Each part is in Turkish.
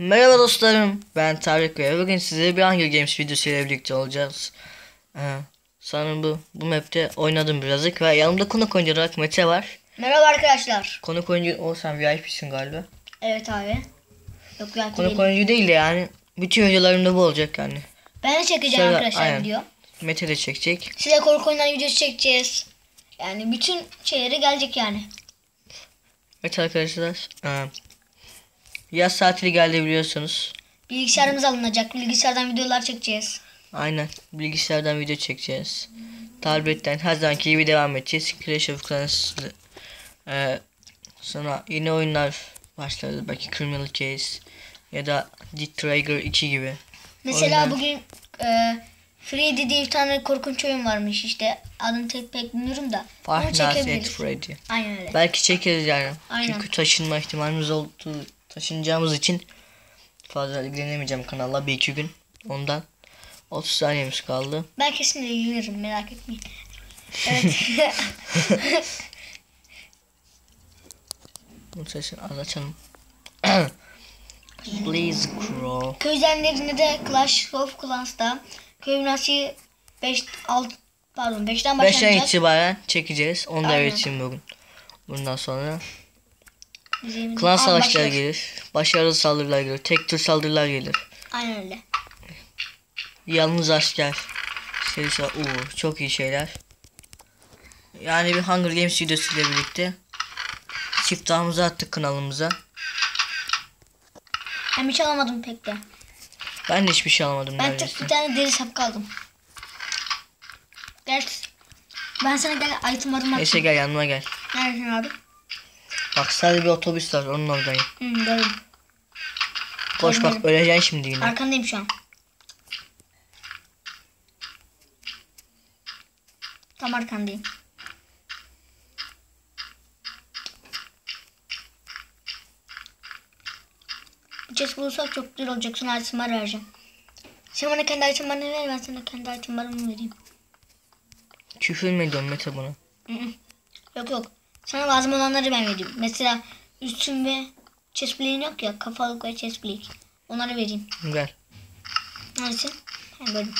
Merhaba dostlarım, ben Tarık ve bugün size bir Hunger Games videosu ile birlikte olacağız. Ee, sanırım bu, bu map'te oynadım birazcık ve yanımda konuk oyuncu olarak Mete var. Merhaba arkadaşlar. Konuk oyuncu, o sen VIP'sin galiba. Evet abi. Yok ben Konuk değilim. oyuncu değil de yani, bütün videolarımda bu olacak yani. Ben de çekeceğim Şöyle, arkadaşlar aynen. video. Mete de çekecek. Size korku oyunları videosu çekeceğiz. Yani bütün şeyleri gelecek yani. Evet arkadaşlar, ee, yaz tatili geldi biliyorsunuz. Bilgisayarımız alınacak. Bilgisayardan videolar çekeceğiz. Aynen, bilgisayardan video çekeceğiz. Tabletten her zamanki gibi devam edeceğiz. Clash of Clans ee, sonra yeni oyunlar başladı. Belki Criminal Case ya da The Trigger 2 gibi. Mesela Oyunlar. bugün e, Freddy diye bir tane korkunç oyun varmış işte. Adını tek pek bilmiyorum da. Onu at çekebiliriz. Freddy. Aynen öyle. Belki çekeriz yani. Aynen. Çünkü taşınma ihtimalimiz olduğu taşınacağımız için fazla ilgilenemeyeceğim kanalla bir iki gün. Ondan 30 saniyemiz kaldı. Ben kesin ilgilenirim merak etmeyin. Evet. Bunun sesini az açalım. Please grow. Köy zenlerinde de Clash of Clans'ta köy binası 5 6 pardon 5'ten 5'ten başlayacak. itibaren çekeceğiz. Onu da öğreteyim bugün. Bundan sonra Bizim- klan savaşları başla. gelir. Başarılı saldırılar gelir. Tek tür saldırılar gelir. Aynen öyle. Yalnız asker serisi. Oo, çok iyi şeyler. Yani bir Hunger Games videosu ile birlikte siftahımızı attık kanalımıza. Ben hiç alamadım pek de. Ben de hiçbir şey almadım Ben tek bir tane deri sap kaldım. Gel. Ben sana gel item arım Neyse gel yanıma gel. Neredesin abi? Bak sadece bir otobüs var onun oradayım. Hı, gördüm. Koş bak öleceksin şimdi yine. Arkandayım şu an. Tam arkandayım. Chest bulursak çok güzel olacak. Sana itemler vereceğim. Sen bana kendi itemlerini ver. Ben sana kendi itemlerimi vereyim. Küfür mü ediyorsun Mete buna? Hı hı. Yok yok. Sana lazım olanları ben vereyim. Mesela üstüm ve chest plate'in yok ya. Kafalık ve chest plate. Onları vereyim. Gel. Neredesin? Ha gördüm.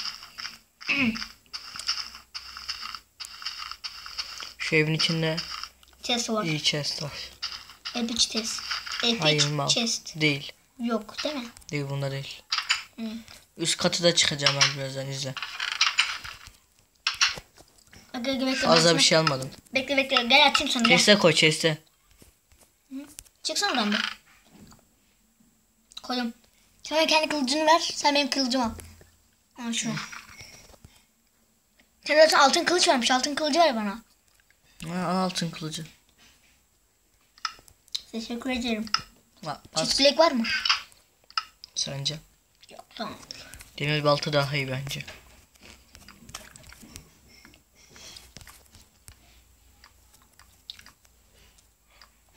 Şu evin içinde Chest var. iyi chest var. Epic chest. Epic Hayır mal. chest. Değil. Yok değil mi? Değil bunda değil. Hı. Üst katı da çıkacağım ben birazdan izle. Bekle bekle. Fazla ben bir şey almadım. sana- Bekle bekle. Gel açayım sana. Chest'e koy chest'e. Çıksana bir. Koydum. Sen bana kendi kılıcını ver. Sen benim kılıcımı al. Al şunu. Sen zaten altın kılıç vermiş. Altın kılıcı ver bana. Ha, al altın kılıcı. Teşekkür ederim. Ha, plate var mı? Sence? Yok tamam. Demir balta daha iyi bence.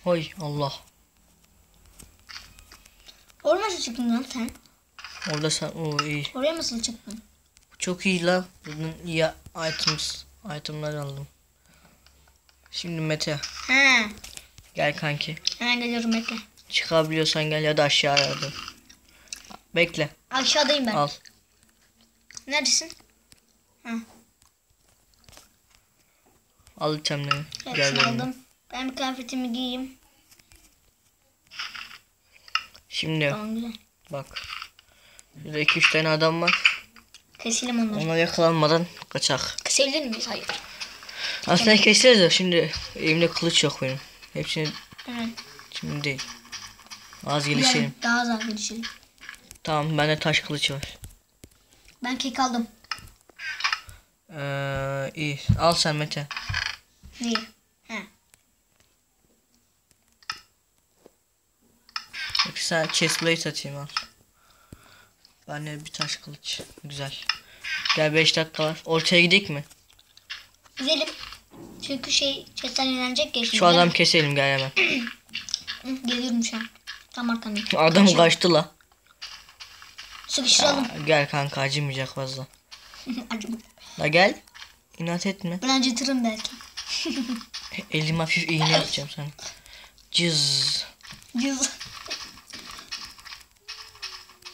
Oy Allah. Oraya nasıl çıktın lan sen? Orada sen o iyi. Oraya nasıl çıktın? Çok iyi lan. Buradan iyi items. Itemler aldım. Şimdi Mete He. gel kanki. Hemen geliyorum bekle. Çıkabiliyorsan gel ya da aşağıya yardım. Bekle. Aşağıdayım ben. Al. Neredesin? Al itemleri. Gel aldım. Ben bir kıyafetimi giyeyim. Şimdi Tamam güzel. bak. Şurada 2-3 tane adam var. Keselim onları. Onlar yakalanmadan kaçak. Kesebilir miyiz? Hayır. Aslında keseriz de şimdi elimde kılıç yok benim. Hepsini Evet. şimdi değil. Az gelişelim. Yani daha az gelişelim. Tamam bende taş kılıç var. Ben kek aldım. Ee, iyi. Al sen Mete. Neyi? Peki sen chestplate atayım al. Bende bir taş kılıç. Güzel. Gel 5 dakika var. Ortaya gidelim mi? Gidelim. Çünkü şey chest'ten yenilecek ya şimdi. Şu adam keselim gel hemen. Geliyorum şu an. Tam arkandayım. Adam kaçtı la. Sıkıştıralım. Aa, gel kanka acımayacak fazla. Acaba. La gel. İnat etme. Ben acıtırım belki. Elim hafif iğne yapacağım sana. Cız. Cız.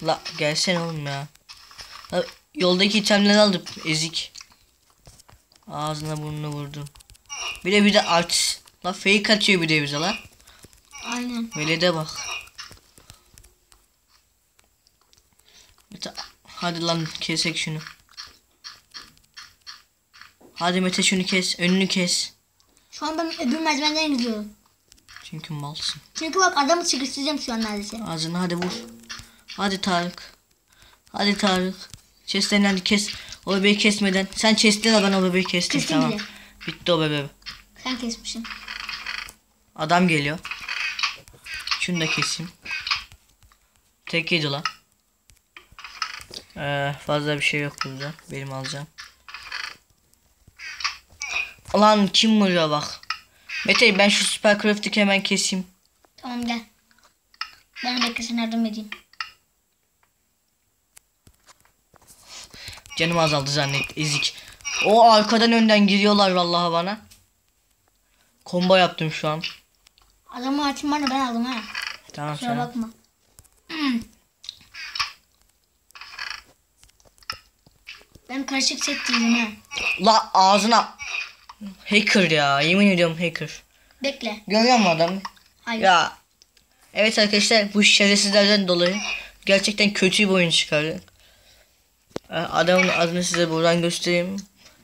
La gelsene oğlum ya. La, yoldaki itemleri aldım ezik. Ağzına burnuna vurdum. Bir de bir de artist. La fake atıyor bir de bize la. Aynen. Velede bak. Mete, hadi lan kesek şunu. Hadi Mete şunu kes. Önünü kes. Şu an ben öbür merdivenden gidiyorum. Çünkü malsın. Çünkü bak adamı sıkıştıracağım şu an neredeyse. Ağzını hadi vur. Hadi Tarık. Hadi Tarık. Chest'ten hadi kes. O bebeği kesmeden. Sen chest'ten al ben o bebeği kestim Kestim tamam. bile. Bitti o bebe. Sen kesmişsin. Adam geliyor. Şunu da keseyim. Tek yedi lan. Ee, fazla bir şey yok burada. Benim alacağım. Lan kim vuruyor bak. Mete ben şu süper craft'ı hemen keseyim. Tamam gel. Ben bekle sana yardım edeyim. Canım azaldı zannet ezik. O arkadan önden giriyorlar vallahi bana. Combo yaptım şu an. Adamı açım var da ben aldım ha. Tamam Kusura sen. bakma. Hmm. Ben karışık set değilim ha. La ağzına. Hacker ya yemin ediyorum hacker. Bekle. Görüyor musun adamı? Hayır. Ya. Evet arkadaşlar bu şerefsizlerden dolayı gerçekten kötü bir oyun çıkardı. Ee, Adamın adını size buradan göstereyim.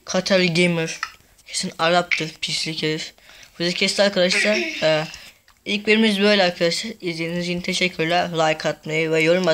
Katari Gamer. Kesin Arap'tır pislik herif. Bizi kesti arkadaşlar. Ee, ilk bölümümüz böyle arkadaşlar. İzlediğiniz için teşekkürler. Like atmayı ve yorum atmayı